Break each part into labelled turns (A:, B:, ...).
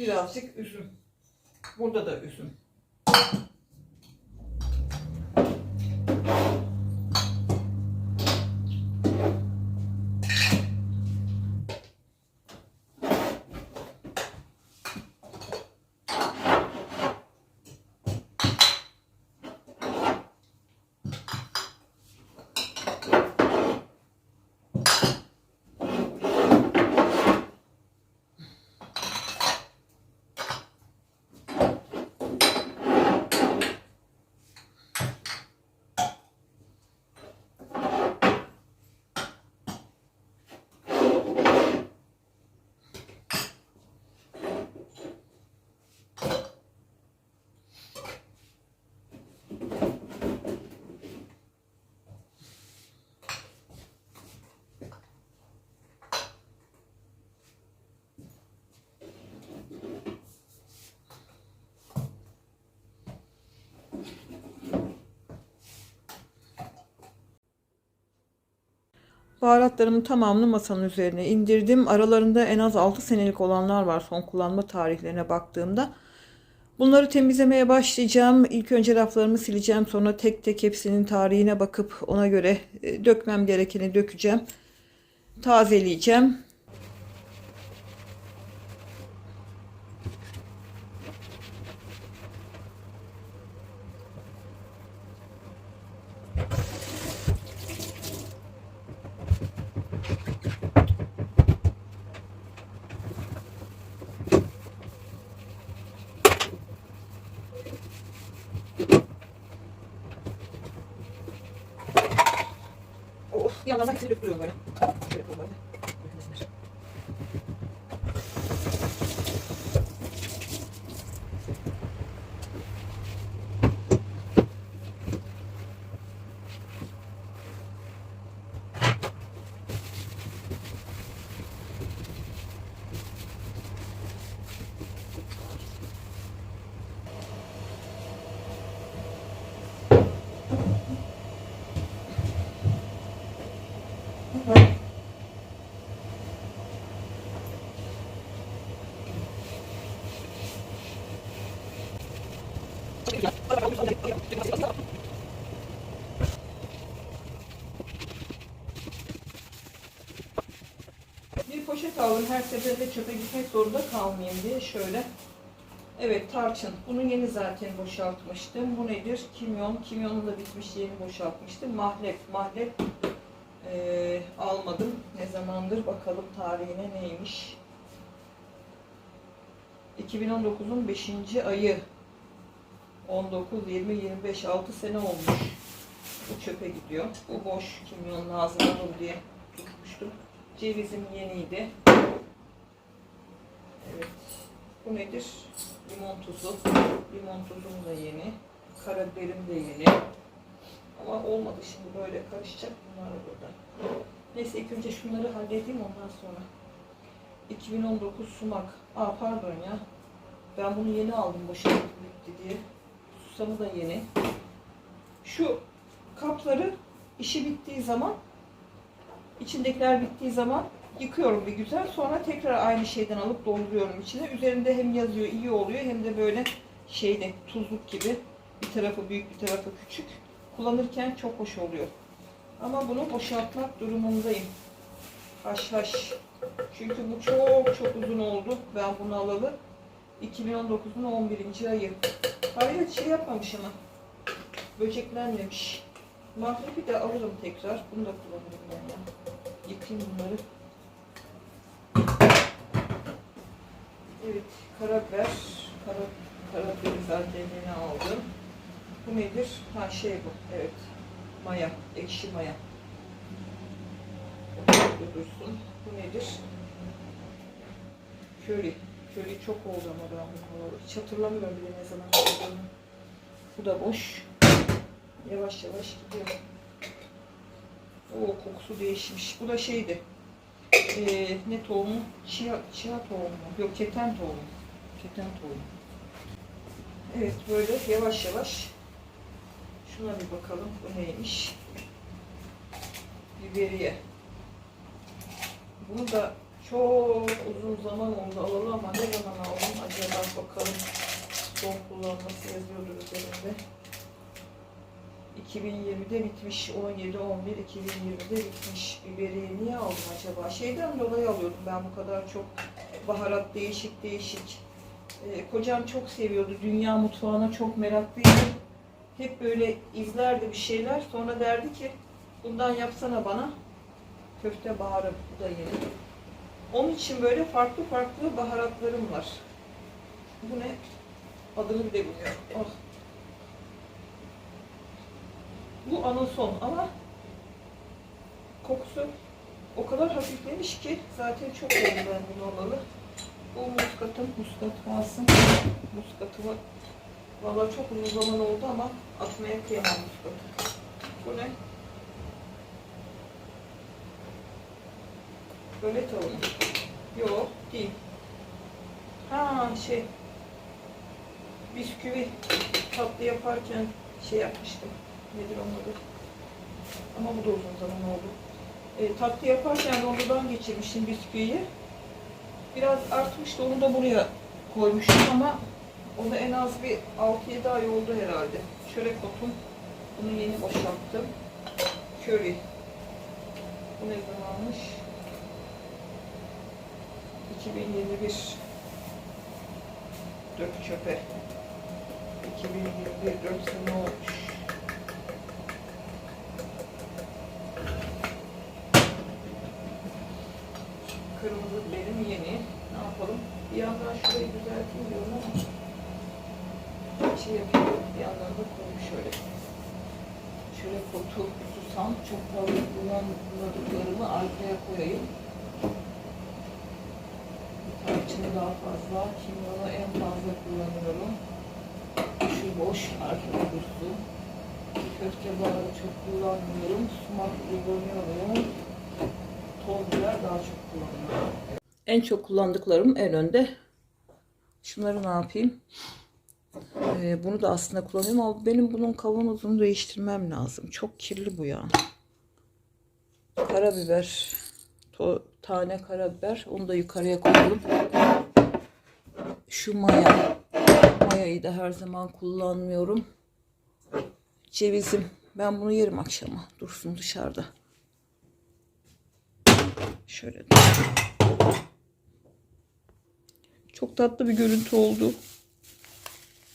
A: Birazcık üzüm. Burada da üzüm. Baharatlarımın tamamını masanın üzerine indirdim. Aralarında en az 6 senelik olanlar var son kullanma tarihlerine baktığımda. Bunları temizlemeye başlayacağım. İlk önce raflarımı sileceğim. Sonra tek tek hepsinin tarihine bakıp ona göre e, dökmem gerekeni dökeceğim. Tazeleyeceğim. Da hepsini döktürüyorum böyle. Şöyle böyle. Bir poşet aldım her seferinde çöpe gitmek zorunda kalmayayım diye şöyle. Evet tarçın. Bunu yeni zaten boşaltmıştım. Bu nedir? Kimyon. Kimyonun da bitmiş yeni boşaltmıştım. Mahlep. Mahlep eee, almadım. Ne zamandır bakalım tarihine neymiş. 2019'un 5. ayı. 19, 20, 25, 6 sene olmuş. Bu çöpe gidiyor. Bu boş kimyon lazım olur diye tutmuştum. Cevizim yeniydi. Evet. Bu nedir? Limon tuzu. Limon tuzum da yeni. Karabiberim de yeni. Ama olmadı şimdi böyle karışacak bunlar da burada. Neyse ilk önce şunları halledeyim ondan sonra. 2019 sumak. Aa pardon ya. Ben bunu yeni aldım boşa bitti diye. Susamı da yeni. Şu kapları işi bittiği zaman içindekiler bittiği zaman yıkıyorum bir güzel. Sonra tekrar aynı şeyden alıp dolduruyorum içine. Üzerinde hem yazıyor iyi oluyor hem de böyle şeyde tuzluk gibi. Bir tarafı büyük bir tarafı küçük. Kullanırken çok hoş oluyor. Ama bunu boşaltmak durumundayım. Haşhaş. Çünkü bu çok çok uzun oldu. Ben bunu alalı. 2019'un 11. ayı. Hayır şey yapmamış ama. Böceklenmemiş. Mahrepi de alırım tekrar. Bunu da kullanırım ben ya. Yıkayayım bunları. Evet, karabiber. Kara, karabiberi zaten aldım. Bu nedir? Ha şey bu. Evet. Maya. Ekşi maya. Bu dursun. Bu nedir? Köri. Köri çok oldu ama ben bunu hiç hatırlamıyorum bile ne zaman olduğunu. Bu da boş. Yavaş yavaş gidiyor. O kokusu değişmiş. Bu da şeydi. Ee, ne tohumu? Chia, chia tohumu. Yok keten tohumu. Keten tohumu. Evet böyle yavaş yavaş. Şuna bir bakalım. Bu neymiş? Biberiye. Bunu da Çok uzun zaman oldu alalı ama ne zaman aldım acaba bakalım. Son kullanması yazıyordur üzerinde. 2020'de bitmiş. 17 11 2020'de bitmiş. Biberiye niye aldım acaba? Şeyden dolayı alıyordum ben bu kadar çok baharat değişik değişik. Ee, kocam çok seviyordu. Dünya mutfağına çok meraklıydı. Hep böyle izlerdi bir şeyler. Sonra derdi ki bundan yapsana bana. Köfte baharı bu da yeni. Onun için böyle farklı farklı baharatlarım var. Bu ne? Adını bile bilmiyorum. Oh. Bu anason ama kokusu o kadar hafiflemiş ki zaten çok oldu ben bunu alalı. Bu muskatım, muskat kalsın. Muskatı. Valla çok uzun zaman oldu ama atmaya kıyamam muskatı. Bu ne? Böyle tavuğu. Yok değil. Ha şey. Bisküvi tatlı yaparken şey yapmıştım. Nedir onun adı? Ama bu da uzun zaman oldu. E, tatlı yaparken rondodan geçirmiştim bisküviyi. Biraz artmıştı onu da buraya koymuştum ama o da en az bir 6-7 ay oldu herhalde. Çörek otum. Bunu yeni boşalttım. Köri. Bu ne zamanmış? 2021 dök çöpe. 2021 4 sene olmuş. Kırmızı benim yeni. Ne yapalım? Bir yandan şurayı düzelteyim diyorum ama şey yapıyorum bir yandan da koyayım şöyle. Şöyle kotu susam çok fazla kullanmadıklarımı arkaya koyayım daha fazla, kimyonu en fazla kullanıyorum. Şu boş arkada dursun. Köfte baharatı çok kullanmıyorum. Sumak kullanıyorum. Toz biber daha çok kullanıyorum. En çok kullandıklarım en önde. Şunları ne yapayım? Ee, bunu da aslında kullanıyorum ama benim bunun kavanozunu değiştirmem lazım. Çok kirli bu ya. Karabiber. To tane karabiber. Onu da yukarıya koyalım. Şu maya. Mayayı da her zaman kullanmıyorum. Cevizim. Ben bunu yerim akşama. Dursun dışarıda. Şöyle. Çok tatlı bir görüntü oldu.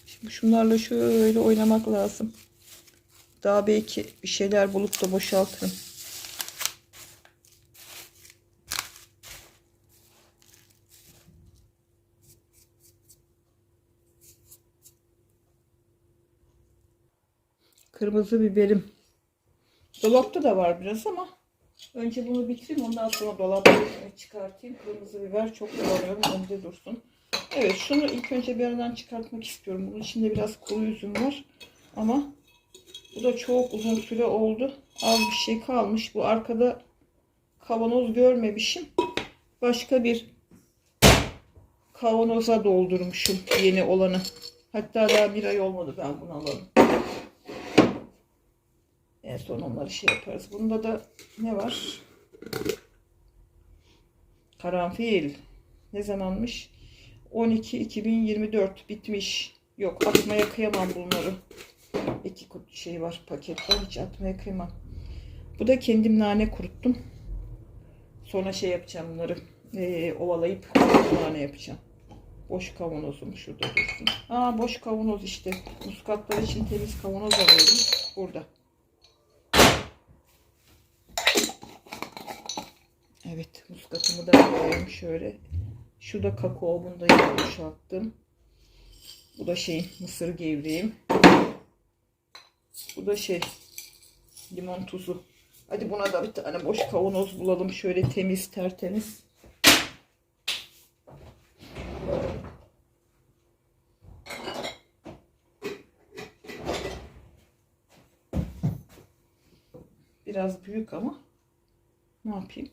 A: Şimdi şunlarla şöyle oynamak lazım. Daha belki bir şeyler bulup da boşaltırım. Kırmızı biberim. Dolapta da var biraz ama önce bunu bitireyim ondan sonra dolapta çıkartayım. Kırmızı biber çok kullanıyorum. Önde dursun. Evet şunu ilk önce bir aradan çıkartmak istiyorum. Bunun içinde biraz kuru üzüm var. Ama bu da çok uzun süre oldu. Az bir şey kalmış. Bu arkada kavanoz görmemişim. Başka bir kavanoza doldurmuşum yeni olanı. Hatta daha bir ay olmadı ben bunu alalım. En son onları şey yaparız. Bunda da ne var? Karanfil. Ne zamanmış? 12 2024 bitmiş. Yok atmaya kıyamam bunları. İki şey var pakette hiç atmaya kıyamam. Bu da kendim nane kuruttum. Sonra şey yapacağım bunları ee, ovalayıp nane yapacağım. Boş kavanozum şurada dursun. Aa boş kavanoz işte. Muskatlar için temiz kavanoz alıyorum. Burada. Evet muskatımı da koyayım şöyle. Şurada kakao bunu da yine boşalttım. Bu da şey mısır gevreğim. Bu da şey limon tuzu. Hadi buna da bir tane boş kavanoz bulalım. Şöyle temiz tertemiz. Biraz büyük ama ne yapayım?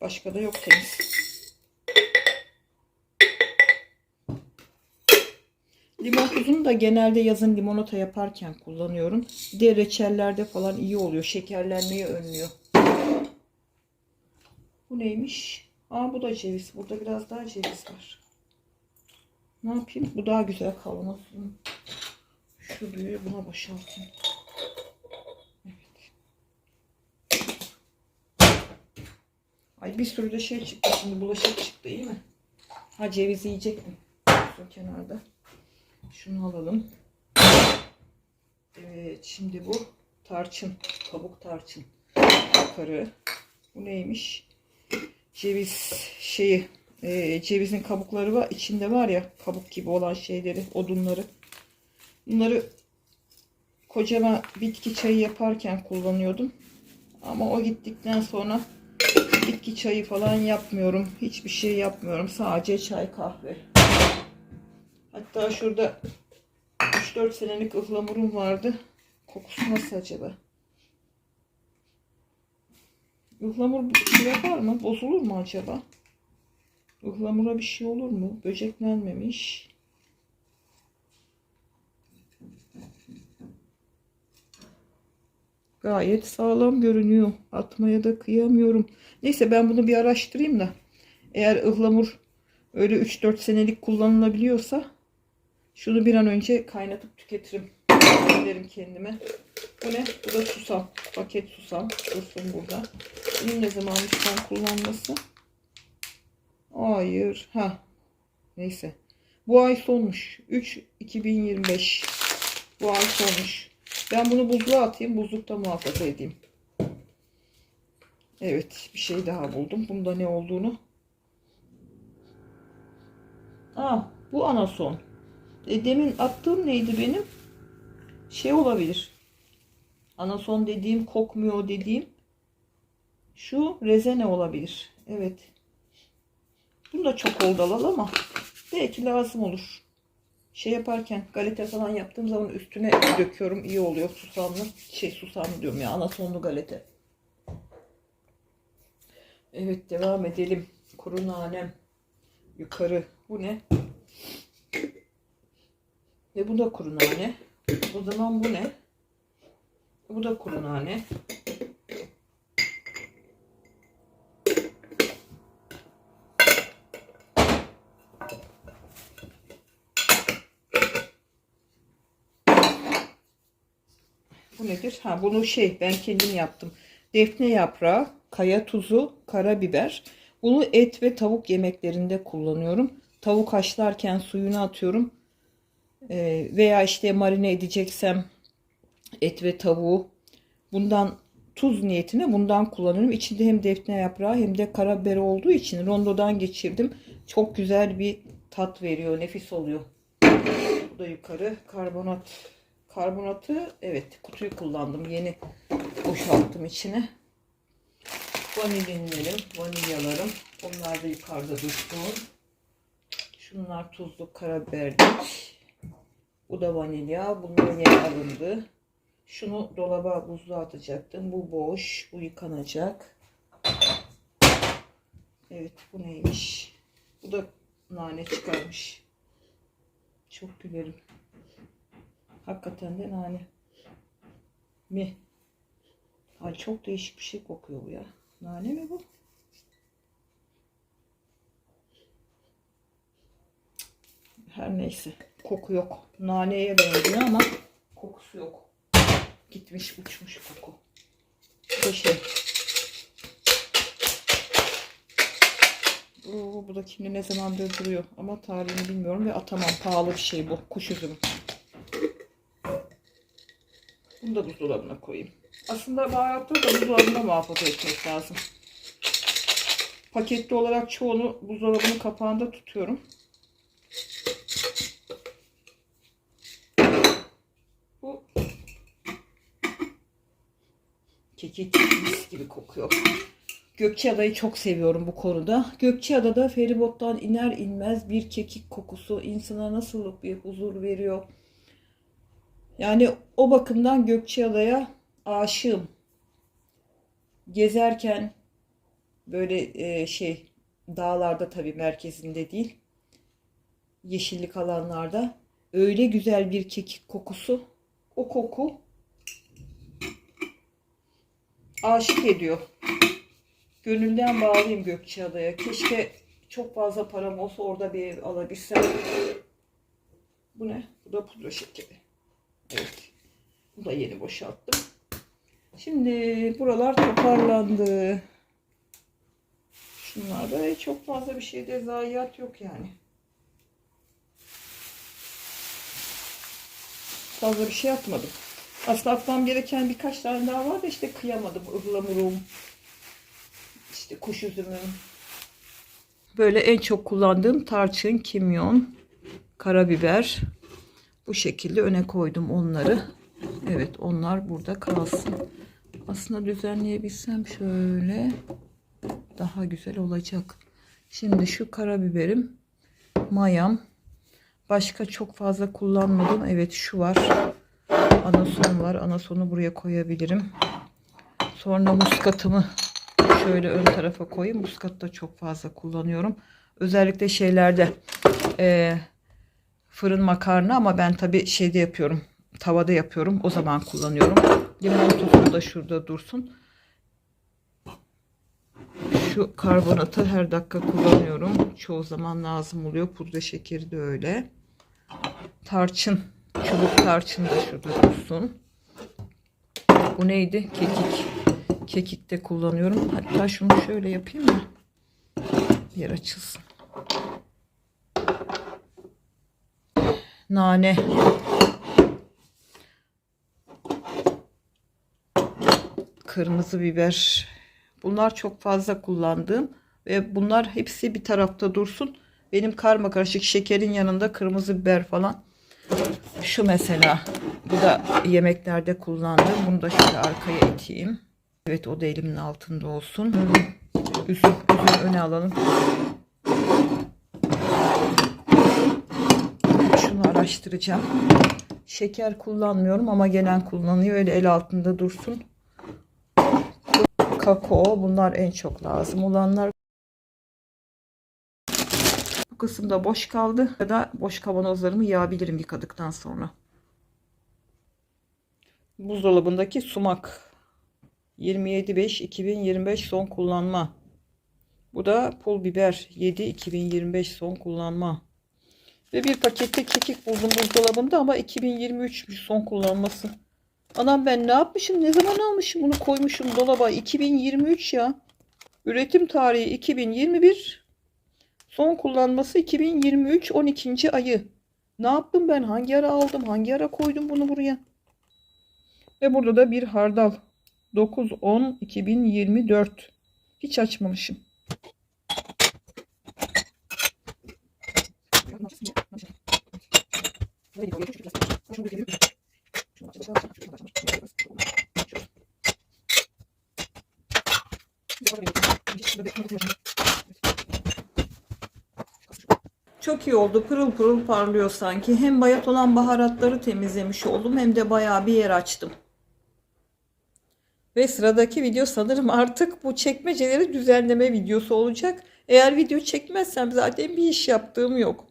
A: Başka da yok temiz. Limon tuzunu da genelde yazın limonata yaparken kullanıyorum. Bir de reçellerde falan iyi oluyor. Şekerlenmeyi önlüyor. Bu neymiş? Aa bu da ceviz. Burada biraz daha ceviz var. Ne yapayım? Bu daha güzel kavurmasın. Şu büyüğü buna boşaltayım. Evet. Ay bir sürü de şey çıktı şimdi bulaşık çıktı iyi mi? Ha ceviz yiyecektim. Şu kenarda. Şunu alalım. Evet şimdi bu tarçın. Kabuk tarçın. Yukarı. Bu neymiş? Ceviz şeyi. e, cevizin kabukları var. içinde var ya kabuk gibi olan şeyleri, odunları. Bunları kocama bitki çayı yaparken kullanıyordum. Ama o gittikten sonra bitki çayı falan yapmıyorum. Hiçbir şey yapmıyorum. Sadece çay kahve. Hatta şurada 3-4 senelik ıhlamurum vardı. Kokusu nasıl acaba? Ihlamur bir şey yapar mı? Bozulur mu acaba? Ihlamura bir şey olur mu? Böceklenmemiş. Gayet sağlam görünüyor. Atmaya da kıyamıyorum. Neyse ben bunu bir araştırayım da. Eğer ıhlamur öyle 3-4 senelik kullanılabiliyorsa şunu bir an önce kaynatıp tüketirim. Derim kendime. Bu ne? Bu da susam. Paket susam. Dursun burada. Bunun ne zaman lütfen kullanması? Hayır. Ha. Neyse. Bu ay sonmuş. 3 2025. Bu ay sonmuş. Ben bunu buzluğa atayım. Buzlukta muhafaza edeyim. Evet. Bir şey daha buldum. Bunda ne olduğunu. Aa, bu anason. E, demin attığım neydi benim? Şey olabilir. Anason dediğim kokmuyor dediğim. Şu rezene olabilir. Evet. Bunu da çok oldu alal ama belki lazım olur. Şey yaparken galeta falan yaptığım zaman üstüne döküyorum. iyi oluyor susamlı. Şey susamlı diyorum ya anasonlu galeta. Evet devam edelim. Kuru nanem. Yukarı. Bu ne? Ve bu da kuru nane. O zaman bu ne? Bu da kuru nane. Bu nedir? Ha bunu şey ben kendim yaptım. Defne yaprağı, kaya tuzu, karabiber. Bunu et ve tavuk yemeklerinde kullanıyorum. Tavuk haşlarken suyunu atıyorum. Ee, veya işte marine edeceksem et ve tavuğu bundan tuz niyetine bundan kullanıyorum. İçinde hem defne yaprağı hem de karabiber olduğu için rondodan geçirdim. Çok güzel bir tat veriyor. Nefis oluyor. Bu da yukarı karbonat. Karbonatı evet kutuyu kullandım. Yeni boşalttım içine. Vanilyalarım, vanilyalarım. Onlar da yukarıda dursun. Şunlar tuzlu karabiberlik. Bu da vanilya. Bunların yeri alındı. Şunu dolaba buzluğa atacaktım. Bu boş. Bu yıkanacak. Evet bu neymiş? Bu da nane çıkarmış. Çok gülerim. Hakikaten de nane. Mi? Ay çok değişik bir şey kokuyor bu ya. Nane mi bu? Her neyse. Koku yok. Naneye benziyor ama kokusu yok. Gitmiş uçmuş koku. Bu şey. Oo, bu da kimde ne zamandır duruyor. Ama tarihini bilmiyorum ve atamam. Pahalı bir şey bu. Kuş üzümü. Bunu da buzdolabına koyayım. Aslında baharatları da buzdolabında muhafaza etmek lazım. Paketli olarak çoğunu buzdolabının kapağında tutuyorum. Bu kekik mis gibi kokuyor. Gökçeada'yı çok seviyorum bu konuda. Gökçeada'da feribottan iner inmez bir kekik kokusu insana nasıl bir huzur veriyor. Yani o bakımdan Gökçeada'ya aşığım. Gezerken böyle e, şey dağlarda tabii merkezinde değil. Yeşillik alanlarda öyle güzel bir kekik kokusu. O koku aşık ediyor. Gönülden bağlıyım Gökçeada'ya. Keşke çok fazla param olsa orada bir ev alabilsem. Bu ne? Bu da pudra şekeri. Evet. Bu da yeni boşalttım. Şimdi buralar toparlandı. Şunlarda çok fazla bir şeyde zayiat yok yani. Fazla bir şey atmadım. Aslında atmam gereken birkaç tane daha var da işte kıyamadım. Ihlamurum, işte kuş üzümü. Böyle en çok kullandığım tarçın, kimyon, karabiber. Bu şekilde öne koydum onları. Evet onlar burada kalsın. Aslında düzenleyebilsem şöyle daha güzel olacak. Şimdi şu karabiberim, mayam. Başka çok fazla kullanmadım. Evet şu var. Anason var. Anasonu buraya koyabilirim. Sonra muskatımı şöyle ön tarafa koyayım. Muskat da çok fazla kullanıyorum. Özellikle şeylerde e, fırın makarna ama ben tabi şeyde yapıyorum. Tavada yapıyorum. O zaman kullanıyorum. Limon tuzu da şurada dursun. Şu karbonatı her dakika kullanıyorum. Çoğu zaman lazım oluyor. Pudra şekeri de öyle. Tarçın. Çubuk tarçın da şurada dursun. Bu neydi? Kekik. Kekik de kullanıyorum. Hatta şunu şöyle yapayım mı? Yer açılsın. Nane. Kırmızı biber. Bunlar çok fazla kullandığım ve bunlar hepsi bir tarafta dursun. Benim karma karışık şekerin yanında kırmızı biber falan. Şu mesela. Bu da yemeklerde kullandığım. Bunu da şöyle arkaya iteyim. Evet o da elimin altında olsun. Üzüm, üzüm öne alalım. Şunu araştıracağım. Şeker kullanmıyorum ama gelen kullanıyor. Öyle el altında dursun. Kakao bunlar en çok lazım olanlar. Bu kısımda boş kaldı. Ya da boş kavanozlarımı yağabilirim yıkadıktan sonra. Buzdolabındaki sumak. 27.5.2025 son kullanma. Bu da pul biber 7.2025 son kullanma. Ve bir pakette kekik buldum buzdolabında ama 2023 son kullanması. Anam ben ne yapmışım? Ne zaman almışım? Bunu koymuşum dolaba. 2023 ya. Üretim tarihi 2021. Son kullanması 2023 12. ayı. Ne yaptım ben? Hangi ara aldım? Hangi ara koydum bunu buraya? Ve burada da bir hardal. 9-10-2024. Hiç açmamışım. Çok iyi oldu. Pırıl pırıl parlıyor sanki. Hem bayat olan baharatları temizlemiş oldum hem de bayağı bir yer açtım. Ve sıradaki video sanırım artık bu çekmeceleri düzenleme videosu olacak. Eğer video çekmezsem zaten bir iş yaptığım yok.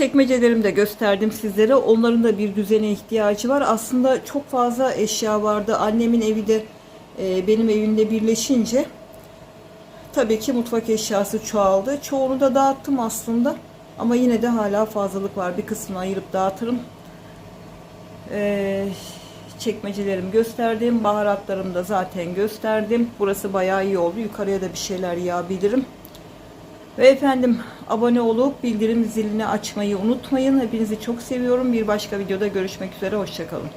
A: Çekmecelerimi de gösterdim sizlere. Onların da bir düzene ihtiyacı var. Aslında çok fazla eşya vardı. Annemin evi de e, benim evimde birleşince tabii ki mutfak eşyası çoğaldı. Çoğunu da dağıttım aslında. Ama yine de hala fazlalık var. Bir kısmını ayırıp dağıtırım. E, çekmecelerimi gösterdim. Baharatlarımı da zaten gösterdim. Burası bayağı iyi oldu. Yukarıya da bir şeyler yağabilirim. Ve efendim abone olup bildirim zilini açmayı unutmayın. Hepinizi çok seviyorum. Bir başka videoda görüşmek üzere. Hoşçakalın.